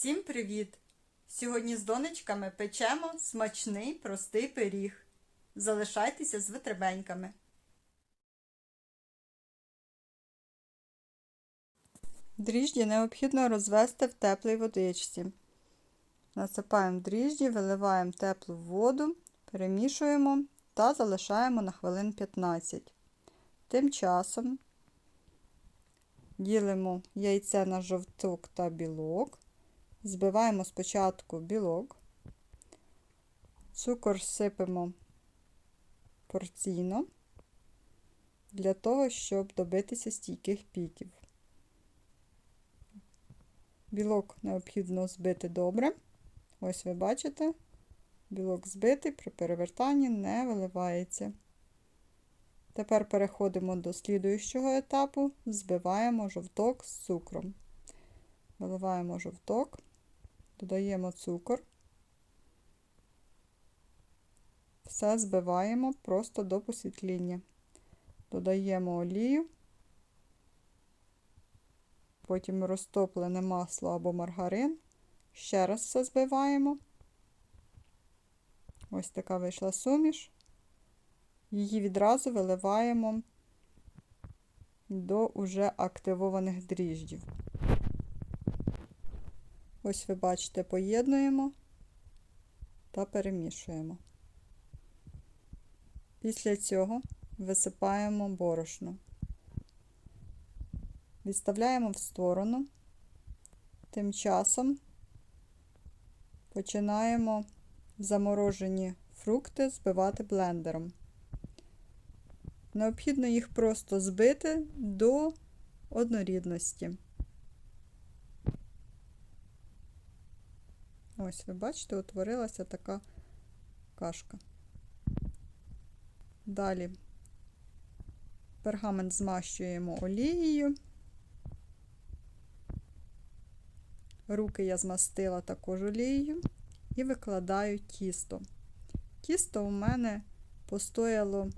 Всім привіт! Сьогодні з донечками печемо смачний простий пиріг. Залишайтеся з витребеньками. Дріжджі необхідно розвести в теплій водичці. Насипаємо дріжджі, виливаємо теплу воду, перемішуємо та залишаємо на хвилин 15. Тим часом ділимо яйце на жовток та білок. Збиваємо спочатку білок, цукор сипемо порційно для того, щоб добитися стійких піків. Білок необхідно збити добре. Ось ви бачите, білок збитий, при перевертанні не виливається. Тепер переходимо до слідуючого етапу, збиваємо жовток з цукром. Виливаємо жовток, додаємо цукор, все збиваємо просто до посвітління. Додаємо олію, потім розтоплене масло або маргарин. Ще раз все збиваємо. Ось така вийшла суміш. Її відразу виливаємо до уже активованих дріждів. Ось ви бачите, поєднуємо та перемішуємо. Після цього висипаємо борошно, відставляємо в сторону, тим часом починаємо заморожені фрукти збивати блендером. Необхідно їх просто збити до однорідності. Ось, ви бачите, утворилася така кашка. Далі пергамент змащуємо олією. Руки я змастила також олією і викладаю тісто. Тісто у мене постояло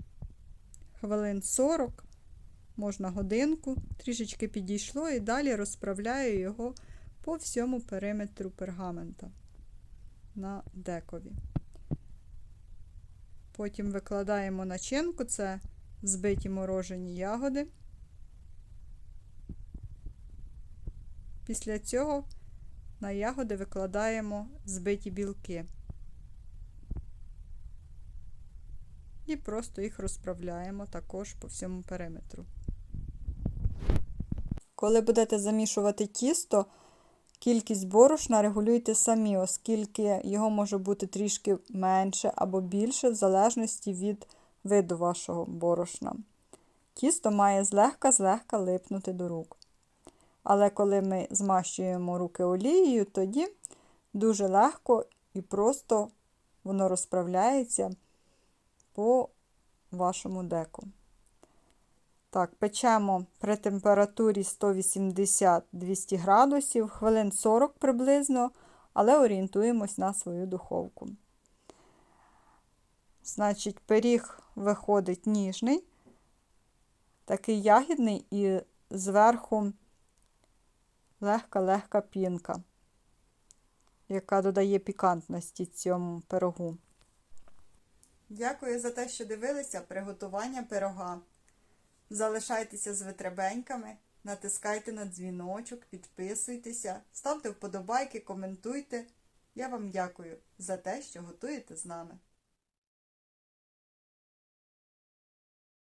хвилин 40, можна годинку, трішечки підійшло, і далі розправляю його по всьому периметру пергамента на декові. Потім викладаємо начинку, це збиті морожені ягоди. Після цього на ягоди викладаємо збиті білки. І просто їх розправляємо також по всьому периметру. Коли будете замішувати тісто, Кількість борошна регулюйте самі, оскільки його може бути трішки менше або більше, в залежності від виду вашого борошна. Тісто має злегка-злегка липнути до рук. Але коли ми змащуємо руки олією, тоді дуже легко і просто воно розправляється по вашому деку. Так, печемо при температурі 180-200 градусів, хвилин 40 приблизно, але орієнтуємось на свою духовку. Значить, пиріг виходить ніжний, такий ягідний і зверху легка-легка пінка, яка додає пікантності цьому пирогу. Дякую за те, що дивилися приготування пирога. Залишайтеся з витребеньками, натискайте на дзвіночок, підписуйтеся, ставте вподобайки, коментуйте. Я вам дякую за те, що готуєте з нами.